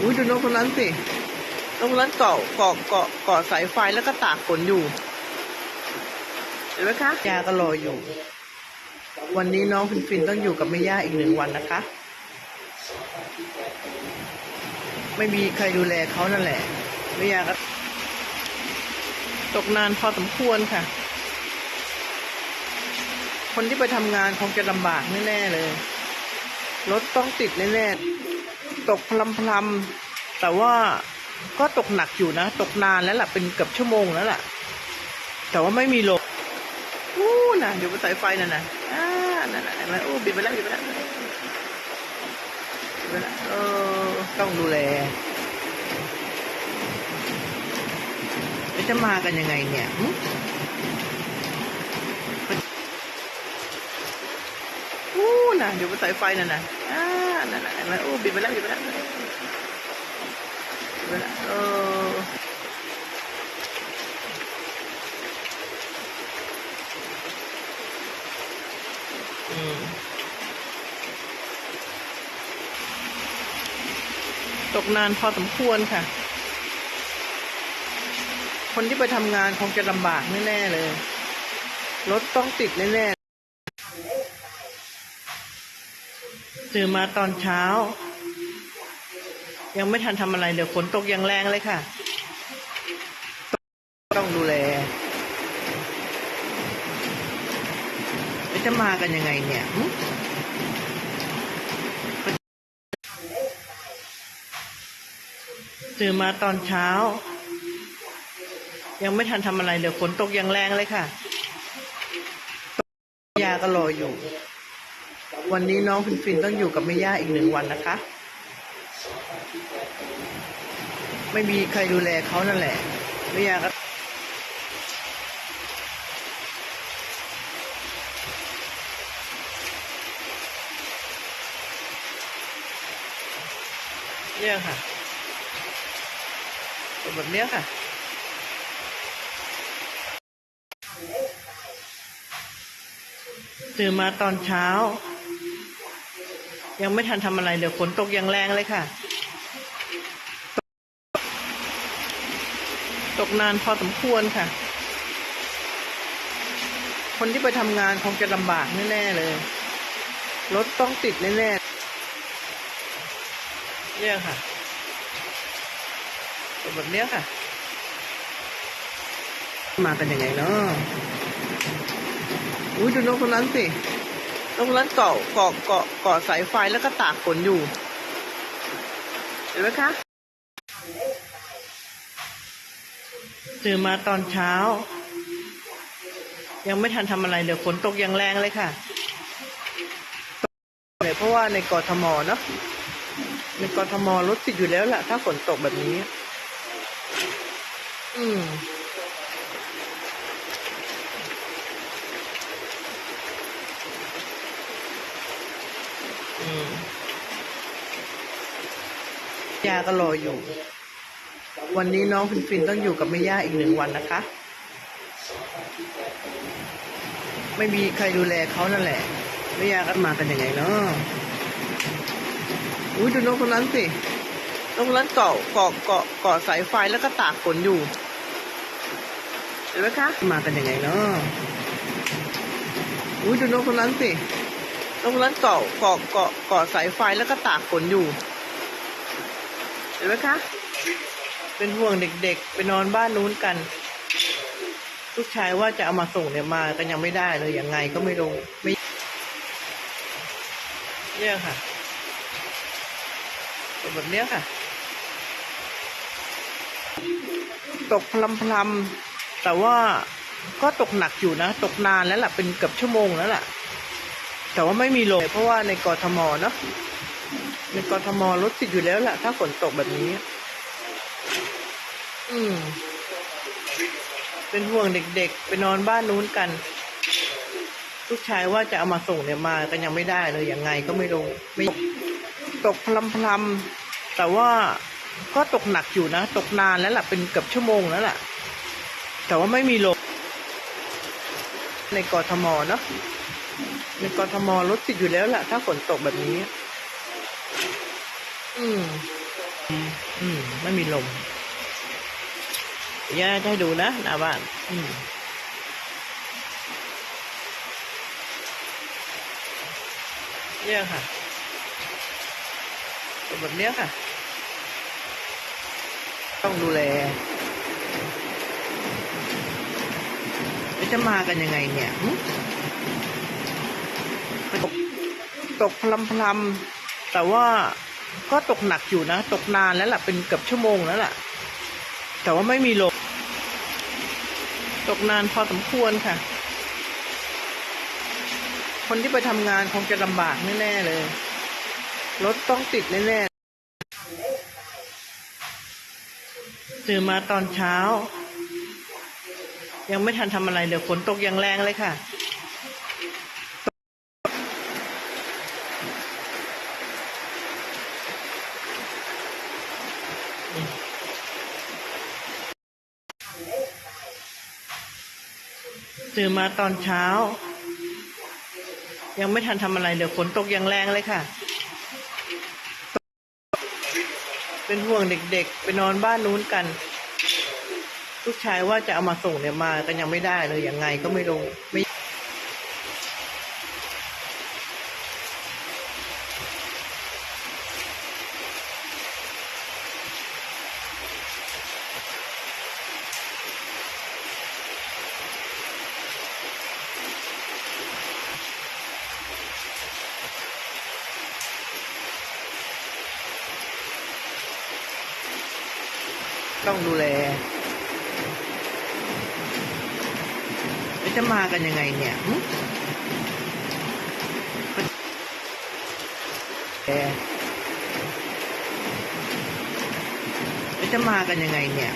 อุ้ยดูนกคนนั้นสินกคนนั้นเกาะเกาะเกาะเกาะสายไฟแล้วก็ตากฝนอยู่ เห็นไหมคะยาก็รออยู่ วันนี้น้องฟินฟินต้องอยู่กับแม่ย่าอีกหนึ่งวันนะคะ ไม่มีใครดูแลเขานั่นแหละแม่ย่าก็ตกนานพอสมควรค่ะ คนที่ไปทำงานคงจะลำบากแน่ๆเลย รถต้องติดแน่ๆ ตกพลำพลำแต่ว่าก็ตกหนักอยู่นะ ตกนานแล้วล่ะเป็นเกือบชั่วโมงแล้วล่ะ แต่ว่าไม่มีลมอู้น่ะอยู่บนสายไฟนั่นน่ะอ่านั่นน่ะเห็นไหมโอ้บินไปแล้วบินไปแล้วบินไปแล้วเออต้องดูแลจะมากันยังไงเนี่ยอู้น่ะอยู่บนสายไฟนั่นน่ะอ่า นั่นน่ะเห็นโอ้บินไปแล้วบินไปแล้วบินไปแล้วเอออืมตกนานพอสมควรค่ะ คนที่ไปทำงานคงจะลำบากแน่ ๆ เลย รถต้องติดแน่ ๆ ตื่นมาตอนเช้า ยังไม่ทันทำอะไรเลยวฝนตกอย่างแรงเลยค่ะ ต้องดูแลจะมากันยังไงเนี่ยตื่นมาตอนเช้า ยังไม่ทันทำอะไรเลยวฝนตกอย่างแรงเลยค่ะ ยาก็รออยู่ วันนี้น้องฟินฟินต้องอยู่กับแม่ย่าอีกหนึ่งวันนะคะ ไม่มีใครดูแลเขานั่นแหละแม่ย่าก็เนี่ยค่ะเป็นแบบเนี้ยค่ะตื่นมาตอนเช้า ยังไม่ทันทำอะไรเลยวฝนตกอย่างแรงเลยค่ะ ตกนานพอสมควรค่ะ คนที่ไปทำงานคงจะลำบากแน่ๆเลย รถต้องติดแน่ๆเนี่ยค่ะแบบเนี้ยค่ะ มากันยังไงเนาะอุ้ยดูนกคนนั้นสิ นกคนนั้นเกาะเกาะเกาะเกาะสายไฟแล้วก็ตากฝนอยู่ เห็นไหมคะตื่นมาตอนเช้า ยังไม่ทันทำอะไรเลยวฝนตกอย่างแรงเลยค่ะเนี่ยเพราะว่าในกรทมเนาะในกรทมรถติดอยู่แล้วแหละถ้าฝนตกแบบนี้ อืม ย่าก็รออยู่ วันนี้น้องฟินฟินต้องอยู่กับแม่ย่าอีกหนึ่งวันนะคะ ไม่มีใครดูแลเขานั่นแหละแม่ย่าก็มากันยังไงเนาะอุ้ยดูนกคนนั้นสินกคนนั้นเกาะเกาะเกาะเกาะสายไฟแล้วก็ตากฝนอยู่เห็นไหมคะ มากันยังไงเนาะอุ้ยดูนกคนนั้นสินกคนนั้นเกาะเกาะเกาะเกาะสายไฟแล้วก็ตากฝนอยู่ เห็นไหมคะ เป็นห่วงเด็กๆ ไปนอนบ้านนู้นกัน ลูกชายว่าจะเอามาส่งเนี่ยมาก็ยังไม่ได้เลยยังไงก็ไม่รู้ไม่เนี่ยค่ะแบบเนี้ยค่ะ ตกพลำพลำแต่ว่าก็ตกหนักอยู่นะ ตกนานแล้วล่ะเป็นเกือบชั่วโมงแล้วล่ะ แต่ว่าไม่มีลมเพราะว่าในกรทมเนาะ ในกรทมรถติดอยู่แล้วล่ะ ถ้าฝนตกแบบนี้ อืม เป็นห่วงเด็กๆ ไปนอนบ้านนู้นกัน ลูกชายว่าจะเอามาส่งเนี่ยมาก็ยังไม่ได้เลยยังไงก็ไม่รู้ไม่ตกพลำพลำแต่ว่าก็ตกหนักอยู่นะ ตกนานแล้วล่ะเป็นเกือบชั่วโมงแล้วล่ะ แต่ว่าไม่มีลมในกรทมเนาะในกรทมรถติดอยู่แล้วล่ะ ถ้าฝนตกแบบนี้ อืม ไม่มีลมย่าจะให้ดูนะหน้าบ้าน อืมเนี่ยค่ะเป็นแบบเนี้ยค่ะ ต้องดูแลแล้วจะมากันยังไงเนี่ยหึตกตกพลำพลำๆแต่ว่า ก็ตกหนักอยู่นะ ตกนานแล้วล่ะเป็นเกือบชั่วโมงแล้วล่ะ แต่ว่าไม่มีลม ตกนานพอสมควรค่ะ คนที่ไปทำงานคงจะลำบากแน่ๆเลย รถต้องติดแน่ๆตื่นมาตอนเช้า ยังไม่ทันทำอะไรเลยวฝนตกอย่างแรงเลยค่ะ ตื่นมาตอนเช้า ยังไม่ทันทำอะไรเลยวฝนตกอย่างแรงเลยค่ะ เป็นห่วงเด็กๆ ไปนอนบ้านนู้นกัน ลูกชายว่าจะเอามาส่งเนี่ยมากันยังไม่ได้เลยยังไงก็ไม่รู้ไม่ ต้องดูแลจะมากันยังไงเนี่ยแกจะมากันยังไงเนี่ย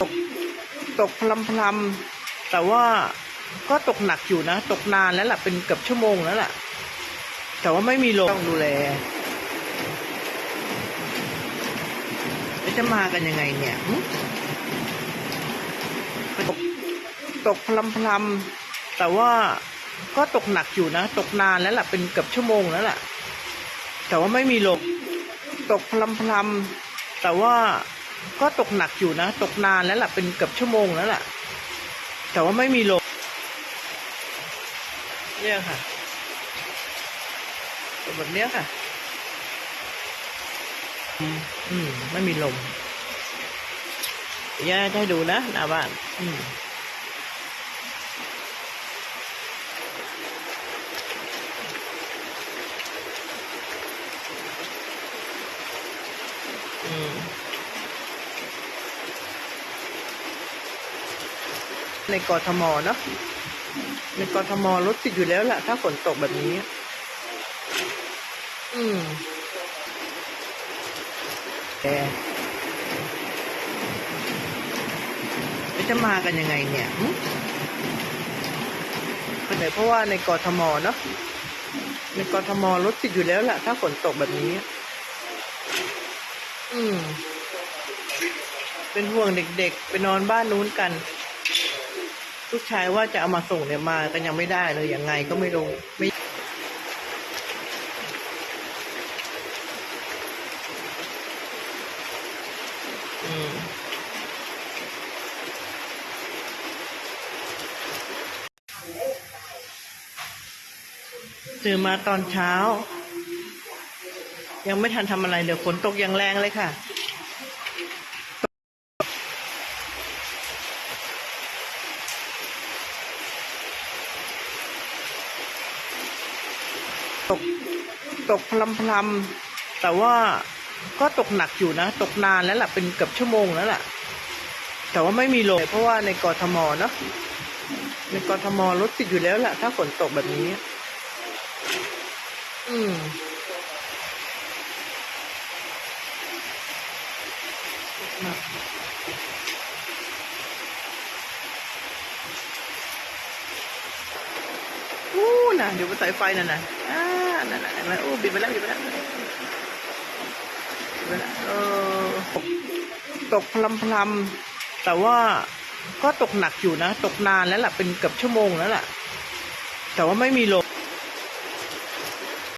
ตกตกพลำพลำแต่ว่า ก็ตกหนักอยู่นะ ตกนานแล้วล่ะ เป็นเกือบชั่วโมงแล้วล่ะ แต่ว่าไม่มีลมต้องดูแลจะมากันยังไงเนี่ยตกตกพลำพลำๆแต่ว่าก็ตกหนักอยู่นะ ตกนานแล้วล่ะ เป็นเกือบชั่วโมงแล้วล่ะ แต่ว่าไม่มีลม ตกพลำพลำๆแต่ว่าก็ตกหนักอยู่นะ ตกนานแล้วล่ะ เป็นเกือบชั่วโมงแล้วล่ะ แต่ว่าไม่มีลม เนี่ยค่ะแบบเนี้ยค่ะอืมอืม ไม่มีลมย่าจะให้ดูนะหน้าบ้าน อืมอืมในกทมเนาะ ในกรทมรถติดอยู่แล้วล่ะ ถ้าฝนตกแบบนี้ อืมแต่จะมากันยังไงเนี่ยหึก็ไหนเพราะว่าในกรทมเนาะในกรทมรถติดอยู่แล้วล่ะ ถ้าฝนตกแบบนี้ อืม เป็นห่วงเด็กๆ ไปนอนบ้านนู้นกัน ลูกชายว่าจะเอามาส่งเนี่ยมากันยังไม่ได้เลยยังไงก็ไม่รู้ไม่อืมตื่นมาตอนเช้า ยังไม่ทันทำอะไรเลยวฝนตกอย่างแรงเลยค่ะ ตกตกพลำพลำแต่ว่าก็ตกหนักอยู่นะ ตกนานแล้วล่ะเป็นเกือบชั่วโมงแล้วล่ะ แต่ว่าไม่มีลมเพราะว่าในกรทมเนาะในกรทมรถติดอยู่แล้วล่ะ ถ้าฝนตกแบบนี้ อืม น่ะเดี๋ยวบนสายไฟนั่นน่ะอ่านั่นน่ะเห็นโอ้บินไปแล้วบินไปแล้วบิดไปแล้วเออตกพลำพลำแต่ว่าก็ตกหนักอยู่นะ ตกนานแล้วล่ะเป็นเกือบชั่วโมงแล้วล่ะ แต่ว่าไม่มีลม